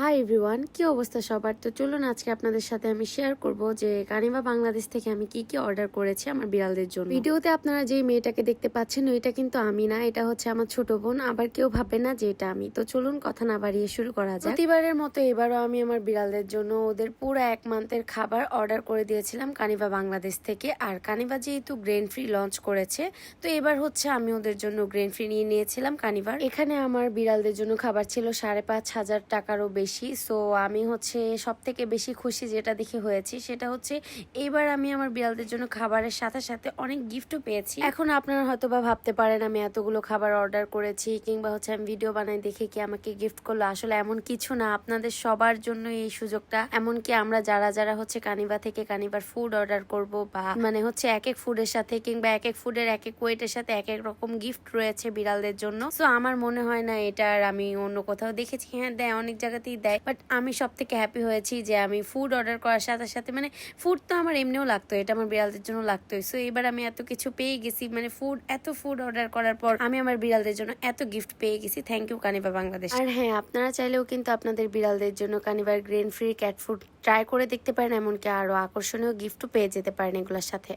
Hi everyone কি অবস্থা সবার? তো চলুন আজকে আপনাদের সাথে আমি শেয়ার করব যে কানিবা বাংলাদেশ থেকে আমি কি কি অর্ডার করেছি আমার বিড়ালদের জন্য। ভিডিওতে আপনারা যে মেয়েটাকে দেখতে পাচ্ছেন এটা কিন্তু আমি না, এটা হচ্ছে আমার ছোট বোন, আবার কেউ ভাবে না যে এটা আমি। তো চলুন কথা না বাড়িয়ে শুরু করা যায় প্রতিবারের মতো এবারও আমি আমার বিড়ালদের জন্য ওদের পুরো এক মান্থের খাবার অর্ডার করে দিয়েছিলাম কানিবা বাংলাদেশ থেকে। আর কানিবা যেহেতু গ্রেন ফ্রি লঞ্চ করেছে, তো এবার হচ্ছে আমি ওদের জন্য গ্রেন ফ্রি নিয়ে নিয়েছিলাম কানিবার এখানে আমার বিড়ালদের জন্য খাবার ছিল সাড়ে পাঁচ হাজার টাকারও বেশি। সো আমি হচ্ছে সব থেকে বেশি খুশি যেটা দেখে হয়েছি, সেটা হচ্ছে এইবার আমি আমার বিড়ালদের জন্য খাবারের সাথে সাথে অনেক গিফটও পেয়েছি। এখন আপনারা হয়তো বা ভাবতে পারেন, আমি এতগুলো খাবার অর্ডার করেছি, কিংবা হচ্ছে আমি ভিডিও বানাই দেখে কি আমাকে গিফট করল। আসলে এমন কিছু না, আপনাদের সবার জন্য এই সুযোগটা। এমনকি আমরা যারা যারা হচ্ছে কানিবা থেকে কানিবার ফুড অর্ডার করব বা মানে হচ্ছে এক এক ফুডের সাথে কিংবা এক এক ফুডের এক এক ওয়েটের সাথে এক এক রকম গিফট রয়েছে বিড়ালদের জন্য। সো আমার মনে হয় না এটা আর আমি অন্য কোথাও দেখেছি। হ্যাঁ দেয় অনেক জায়গাতেই দেয় বাট আমি সব থেকে হ্যাপি হয়েছি যে আমি ফুড অর্ডার করার সাথে সাথে মানে ফুড তো আমার এমনিও লাগতো, এটা আমার বিড়ালদের জন্য লাগতোই। সো এবার আমি এত কিছু পেয়ে গেছি মানে ফুড এত ফুড অর্ডার করার পর আমি আমার বিড়ালদের জন্য এত গিফট পেয়ে গেছি। থ্যাংক ইউ কানিবা বাংলাদেশ আর হ্যাঁ আপনারা চাইলেও কিন্তু আপনাদের বিড়ালদের জন্য কানিবার grain free cat food try করে দেখতে পারেন, এমনকি আরও আকর্ষণীয় গিফটও পেয়ে যেতে পারেন এগুলোর সাথে।